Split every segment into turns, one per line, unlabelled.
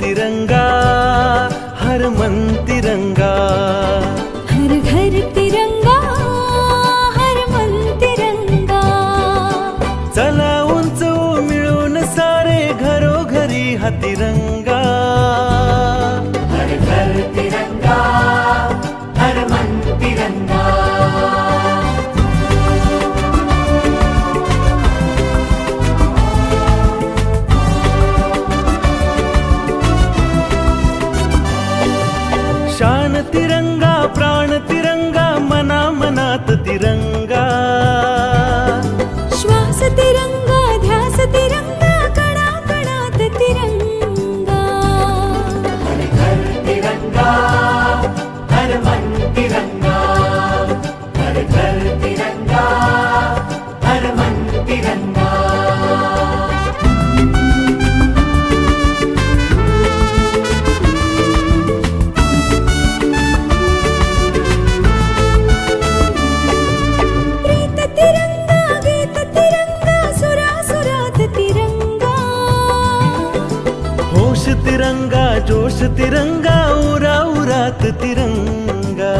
तिरंगा हर मन तिरंगा।
हर घर तिरंगा हर मन तिरंगा।
चला उंच मिळून सारे घरोघरी हा तिरंगा। तिरंगा प्राण तिरंगा तिरंगा जोश तिरंगा उरा उरात तिरंगा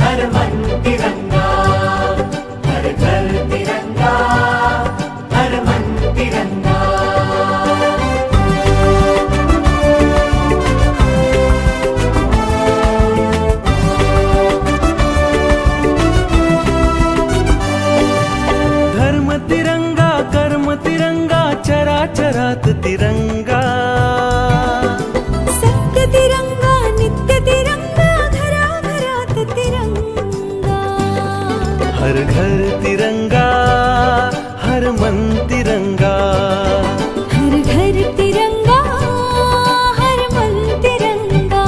धर्म चराचरात तिरंगा.
सत्य तिरंगा नित्य तिरंगा तिरंगा.
हर घर तिरंगा हर मन तिरंगा.
हर घर तिरंगा हर मन तिरंगा.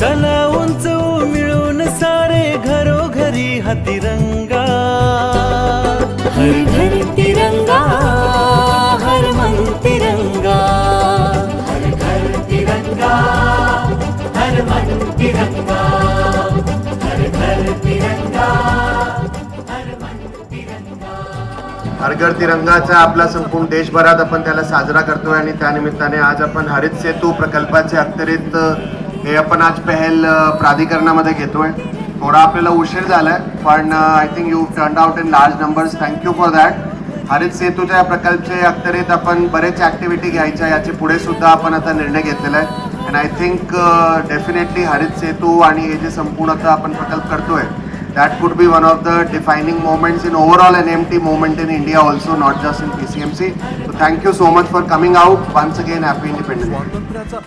चला उंच मिळून सारे घरोघरी हा तिरंगा.
हर
तिरंगाचा आपला संपूर्ण देशभरात आपण त्याला साजरा करतोय आणि त्यानिमित्ताने आज आपण हरित सेतू प्रकल्पाचे अखत्यारीत हे आपण आज पहल प्राधिकरणामध्ये घेतोय. थोडा आपल्याला उशीर झालाय पण I think you turn out in large numbers thank you for that हरित सेतूच्या या प्रकल्पचे अखत्यारीत आपण बरेच ऍक्टिव्हिटी घ्यायच्या याचे पुढे सुद्धा आपण आता निर्णय घेतलेला आहे. अँड आय थिंक डेफिनेटली हरित सेतू आणि हे जे संपूर्ण आता आपण प्रकल्प करतोय that could be one of the defining moments in overall NMT moment in India also, not just in PCMC. So thank you so much for coming out. Once again, happy Independence Day.